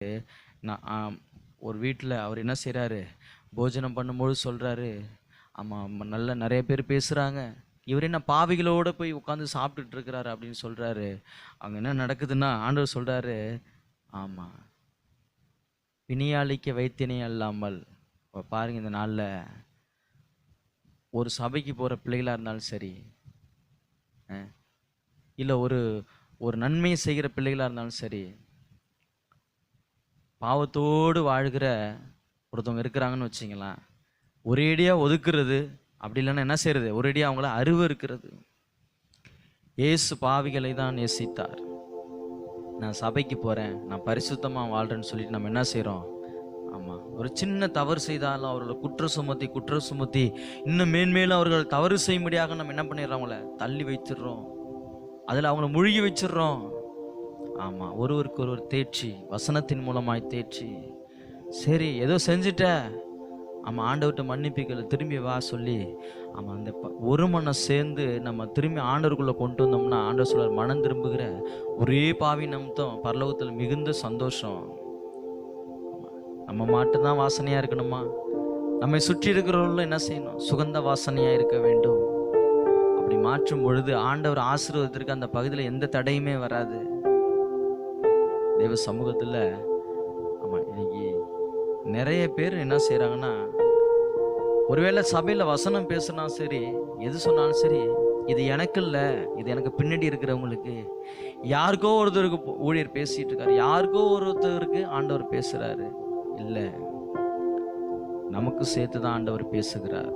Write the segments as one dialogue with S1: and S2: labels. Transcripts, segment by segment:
S1: நான் ஒரு வீட்டில் அவர் என்ன செய்கிறாரு போஜனம் பண்ணும்போது சொல்கிறாரு ஆமாம் நல்ல நிறைய பேர் பேசுகிறாங்க இவர் என்ன பாவிகளோட போய் உட்காந்து சாப்பிட்டுட்டு இருக்கிறாரு அப்படின்னு சொல்கிறாரு அங்கே என்ன நடக்குதுன்னா ஆண்டவர் சொல்கிறாரு ஆமாம் பிணியாளிக்க வைத்தியனே அல்லாமல். பாருங்கள் பாருங்க இந்த நாளில் ஒரு சபைக்கு போகிற பிள்ளைகளாக இருந்தாலும் சரி இல்லை ஒரு ஒரு நன்மையை செய்கிற பிள்ளைகளாக இருந்தாலும் சரி பாவத்தோடு வாழ்கிற ஒருத்தவங்க இருக்கிறாங்கன்னு வச்சிங்களேன் ஒரேடியாக ஒதுக்குறது அப்படி இல்லைன்னா என்ன செய்யறது? ஒரேடியாக அவங்கள அறிவு இருக்கிறது. இயேசு பாவிகளை தான் நேசித்தார். நான் சபைக்கு போகிறேன் நான் பரிசுத்தமாக வாழ்கிறேன்னு சொல்லிட்டு நம்ம என்ன செய்கிறோம் ஆமாம் ஒரு சின்ன தவறு செய்தாலும் அவர்களை குற்ற சுமத்தி குற்ற சுமத்தி இன்னும் மேன்மேலும் அவர்கள் தவறு செய்யும்படியாக நம்ம என்ன பண்ணிடுறோம்? அவங்கள தள்ளி வச்சிடுறோம் அதில் அவங்கள முழுகி வச்சிடுறோம். ஆமாம் ஒருவருக்கு ஒருவர் தேர்ச்சி வசனத்தின் மூலமாய் தேர்ச்சி சரி ஏதோ செஞ்சுட்ட. ஆமாம் ஆண்டவர்கிட்ட மன்னிப்புகளை திரும்பி வா சொல்லி. ஆமாம் அந்த ப- ஒரு மனம் சேர்ந்து நம்ம திரும்பி ஆண்டவருக்குள்ளே கொண்டு வந்தோம்னா ஆண்டவர் சொல்றார் மனம் திரும்புகிற ஒரே பாவி நம்தம் பரலோகத்தில் மிகுந்த சந்தோஷம். நம்ம மட்டும்தான் வாசனையாக இருக்கணுமா? நம்மை சுற்றி இருக்கிறவர்களும் என்ன செய்யணும்? சுகந்த வாசனையாக இருக்க வேண்டும். அப்படி மாற்றும் பொழுது ஆண்டவர் ஆசீர்வாதத்திற்கு அந்த பகுதியில் எந்த தடையுமே வராது. தேவ சமூகத்தில் ஆமாம் இன்னைக்கு நிறைய பேர் என்ன செய்கிறாங்கன்னா ஒருவேளை சபையில் வசனம் பேசுனா சரி எது சொன்னாலும் சரி இது எனக்கு இல்லை இது எனக்கு பின்னாடி இருக்கிறவங்களுக்கு யாருக்கோ ஒருத்தருக்கு ஊழியர் பேசிட்டு இருக்காரு யாருக்கோ ஒருத்தருக்கு ஆண்டவர் பேசுறாரு. இல்லை நமக்கு சேர்த்து தான் ஆண்டவர் பேசுகிறார்.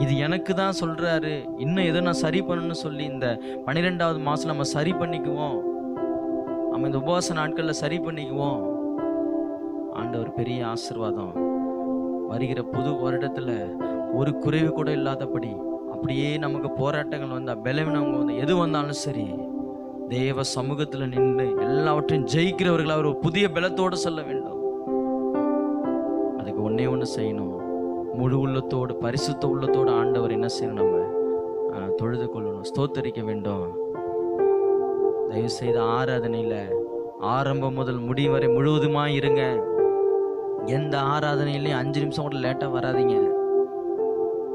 S1: இது எனக்கு தான் சொல்றாரு இன்னும் எதோ நான் சரி பண்ணணும்னு சொல்லி இந்த பன்னிரெண்டாவது மாசம் நம்ம சரி பண்ணிக்குவோம் நம்ம இந்த உபவாச நாட்களில் சரி பண்ணிக்குவோம். ஆண்டவர் பெரிய ஆசிர்வாதம். வருகிற புது வருடத்தில் ஒரு குறைவு கூட இல்லாதபடி அப்படியே நமக்கு போராட்டங்கள் வந்தால் பலவீனவங்க வந்து எது வந்தாலும் சரி தேவ சமூகத்தில் நின்று எல்லாவற்றையும் ஜெயிக்கிறவர்கள் அவர் புதிய பலத்தோடு சொல்ல வேண்டும். அதுக்கு ஒன்றே ஒன்று செய்யணும். முழு உள்ளத்தோடு பரிசுத்த உள்ளத்தோடு ஆண்டவர் என்ன செய்யணும் நம்ம தொழுது கொள்ளணும். ஸ்தோத்தரிக்க வேண்டும். தயவு செய்து ஆரம்பம் முதல் முடிவு வரை முழுவதுமாக இருங்க. எந்த ஆராதனையிலையும் அஞ்சு நிமிஷம் கூட லேட்டாக வராதீங்க.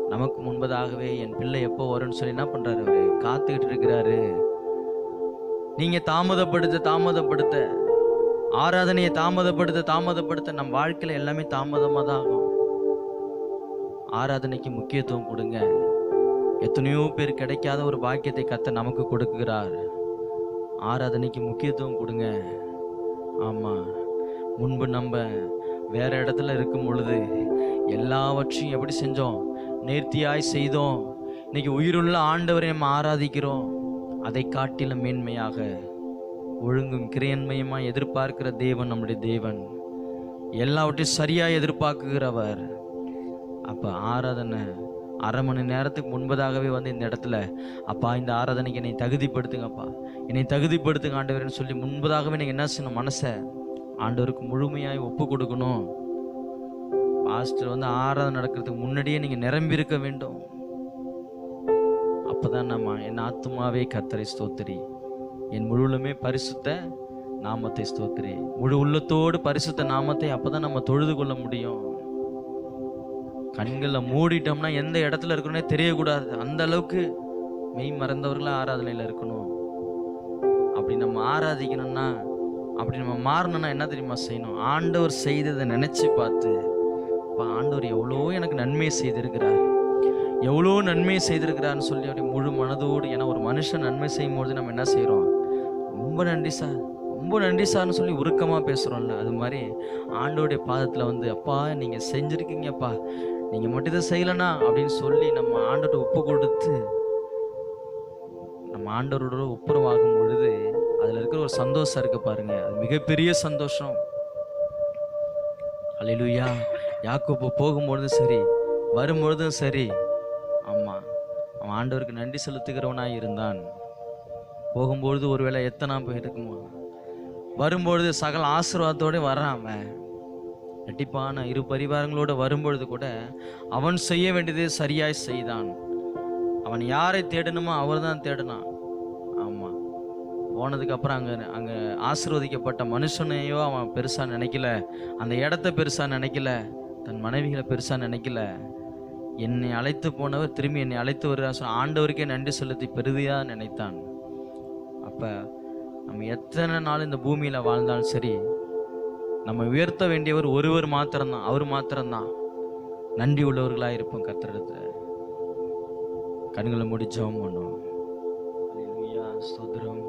S1: நமக்கு முன்பதாகவே என் பிள்ளை எப்போ வரும்னு சொல்லி என்ன பண்ணுறாரு அவர்? காத்துக்கிட்டு இருக்கிறாரு. நீங்கள் தாமதப்படுத்த தாமதப்படுத்த ஆராதனையை தாமதப்படுத்த தாமதப்படுத்த நம் வாழ்க்கையில் எல்லாமே தாமதமாக தான் ஆகும். ஆராதனைக்கு முக்கியத்துவம் கொடுங்க. எத்தனையோ பேர் கிடைக்காத ஒரு பாக்கியத்தை கத்த நமக்கு கொடுக்குறாரு ஆராதனைக்கு முக்கியத்துவம் கொடுங்க. ஆமாம் முன்பு நம்ம வேறு இடத்துல இருக்கும் பொழுது எல்லாவற்றையும் எப்படி செஞ்சோம்? நேர்த்தியாய் செய்தோம். இன்னைக்கு உயிருள்ள ஆண்டவரை நம்ம ஆராதிக்கிறோம். அதை காட்டிலும் மேன்மையாக ஒழுங்கும் கிரியன்மயமாய் எதிர்பார்க்கிற தேவன் நம்முடைய தேவன். எல்லாவற்றையும் சரியாக எதிர்பார்க்குகிறவர். அப்போ ஆராதனை அரை மணி நேரத்துக்கு முன்பதாகவே வந்து இந்த இடத்துல அப்பா இந்த ஆராதனைக்கு என்னை தகுதிப்படுத்துங்கப்பா. என்னை தகுதிப்படுத்துங்க ஆண்டவர்னு சொல்லி முன்பதாகவே நீங்கள் என்ன செய்யணும் மனசை ஆண்டவருக்கு முழுமையாய் ஒப்பு கொடுக்கணும். பாஸ்டர் வந்து ஆராதனை நடக்கிறதுக்கு முன்னாடியே நீங்கள் நிரம்பி இருக்க வேண்டும். அப்போதான் நம்ம என் ஆத்துமாவே கத்தரை ஸ்தோத்திரி. என் முழுவலுமே பரிசுத்த நாமத்தை ஸ்தோத்திரி. முழு உள்ளத்தோடு பரிசுத்த நாமத்தை அப்போதான் நம்ம தொழுது கொள்ள முடியும். கண்களை மூடிட்டோம்னா எந்த இடத்துல இருக்கணும்னே தெரியக்கூடாது. அந்த அளவுக்கு மெய் மறந்தவர்களாக ஆராதனையில் இருக்கணும். அப்படி நம்ம ஆராதிக்கணும்னா அப்படி நம்ம மாறணும்னா என்ன தெரியுமா செய்யணும்? ஆண்டவர் செய்ததை நினச்சி பார்த்து இப்போ ஆண்டவர் எவ்வளோ எனக்கு நன்மையை செய்திருக்கிறார். எவ்வளோ நன்மையை செய்திருக்கிறார்னு சொல்லி அப்படி முழு மனதோடு ஏன்னா ஒரு மனுஷன் நன்மை செய்யும் பொழுது நம்ம என்ன செய்கிறோம் ரொம்ப நன்றி சார். ரொம்ப நன்றி சார்னு சொல்லி உருக்கமாக பேசுகிறோம்ல அது மாதிரி ஆண்டோடைய பாதத்தில் வந்து அப்பா நீங்கள் செஞ்சுருக்கீங்கப்பா. நீங்கள் மட்டும் இதை செய்யலைனா அப்படின்னு சொல்லி நம்ம ஆண்டோட ஒப்பு கொடுத்து நம்ம ஆண்டவரோட ஒப்புரவாகும் பொழுது அதில் இருக்கிற ஒரு சந்தோஷம் இருக்கு பாருங்க. அது மிகப்பெரிய சந்தோஷம். அலையிலுயா யாக்கோப்பு போகும்பொழுதும் சரி வரும்பொழுதும் சரி ஆமாம் அவன் ஆண்டவருக்கு நன்றி செலுத்துகிறவனாக இருந்தான். போகும்பொழுது ஒருவேளை எத்தனை போயிருக்குமா வரும்பொழுது சகல ஆசீர்வாதத்தோடு வர்றான் அவன். ரெட்டிப்பான இரு பரிவாரங்களோட வரும்பொழுது கூட அவன் செய்ய வேண்டியதை சரியாய் செய்தான். அவன் யாரை தேடணுமோ அவர் தான் தேடினான் ஆமாம் போனதுக்கப்புறம் அங்கே அங்கே ஆசீர்வதிக்கப்பட்ட மனுஷனையோ அவன் பெருசாக நினைக்கல. அந்த இடத்த பெருசாக நினைக்கல. தன் மனைவிகளை பெருசாக நினைக்கல. என்னை அழைத்து போனவர் திரும்பி என்னை அழைத்து வருகிறார். ஆண்டவருக்கே நன்றி செலுத்தி பெருதியாக நினைத்தான். அப்போ நம்ம எத்தனை நாள் இந்த பூமியில் வாழ்ந்தாலும் சரி நம்ம உயர்த்த வேண்டியவர் ஒருவர் மாத்திரம்தான் அவர் மாத்திரம்தான். நன்றி உள்ளவர்களாக இருப்போம் கத்துறது கண்களை மூடி ஜெபம் பண்ணுவோம். ஸ்தோத்திரம்.